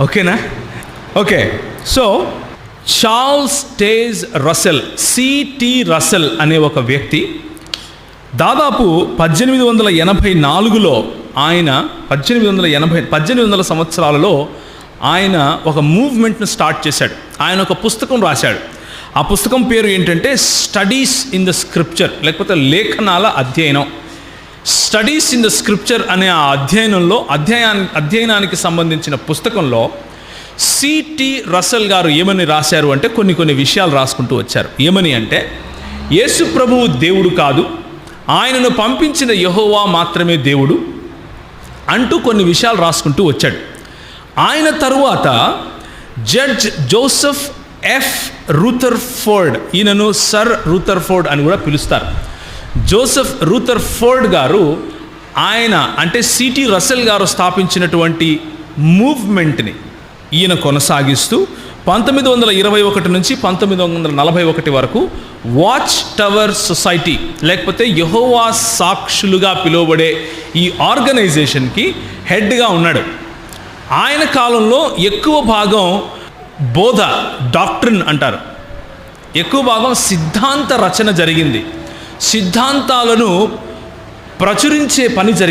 ఓకేనా? Okay. So Charles Taze Russell C T Russell అనే ఒక వ్యక్తి దాదాపు పద్దెనిమిది వందల ఎనభై నాలుగులో ఆయన పద్దెనిమిది వందల ఎనభై పద్దెనిమిది వందల సంవత్సరాలలో ఆయన ఒక మూవ్మెంట్ను స్టార్ట్ చేశాడు. ఆయన ఒక పుస్తకం రాశాడు. ఆ పుస్తకం పేరు ఏంటంటే స్టడీస్ ఇన్ ద స్క్రిప్చర్ లేకపోతే లేఖనాల అధ్యయనం స్టడీస్ ఇన్ ద స్క్రిప్చర్ అనే ఆ అధ్యయనంలో అధ్యయనా అధ్యయనానికి సంబంధించిన పుస్తకంలో సిటి రసల్ గారు ఏమని రాశారు అంటే కొన్ని కొన్ని విషయాలు రాసుకుంటూ వచ్చారు. ఏమని అంటే యేసు ప్రభువు దేవుడు కాదు ఆయనను పంపించిన యహోవా మాత్రమే దేవుడు అంటూ కొన్ని విషయాలు రాసుకుంటూ వచ్చాడు. ఆయన తరువాత జడ్జ్ జోసెఫ్ ఎఫ్ రూథర్ఫోర్డ్ ఈయనను సర్ రూథర్ఫోర్డ్ అని కూడా పిలుస్తారు. జోసెఫ్ రూథర్ ఫోర్డ్ గారు ఆయన అంటే సిటీ రసెల్ గారు స్థాపించినటువంటి మూవ్మెంట్ని ఈయన కొనసాగిస్తూ పంతొమ్మిది వందల ఇరవై ఒకటి నుంచి పంతొమ్మిది వందల నలభై ఒకటి వరకు వాచ్ టవర్ సొసైటీ లేకపోతే యహోవా సాక్షులుగా పిలువబడే ఈ ఆర్గనైజేషన్కి హెడ్గా ఉన్నాడు. ఆయన కాలంలో ఎక్కువ భాగం బోధ డాక్ట్రిన్ అంటారు. ఎక్కువ భాగం సిద్ధాంత రచన జరిగింది. సిద్ధాంతాలను ప్రచురించే పని జరిగింది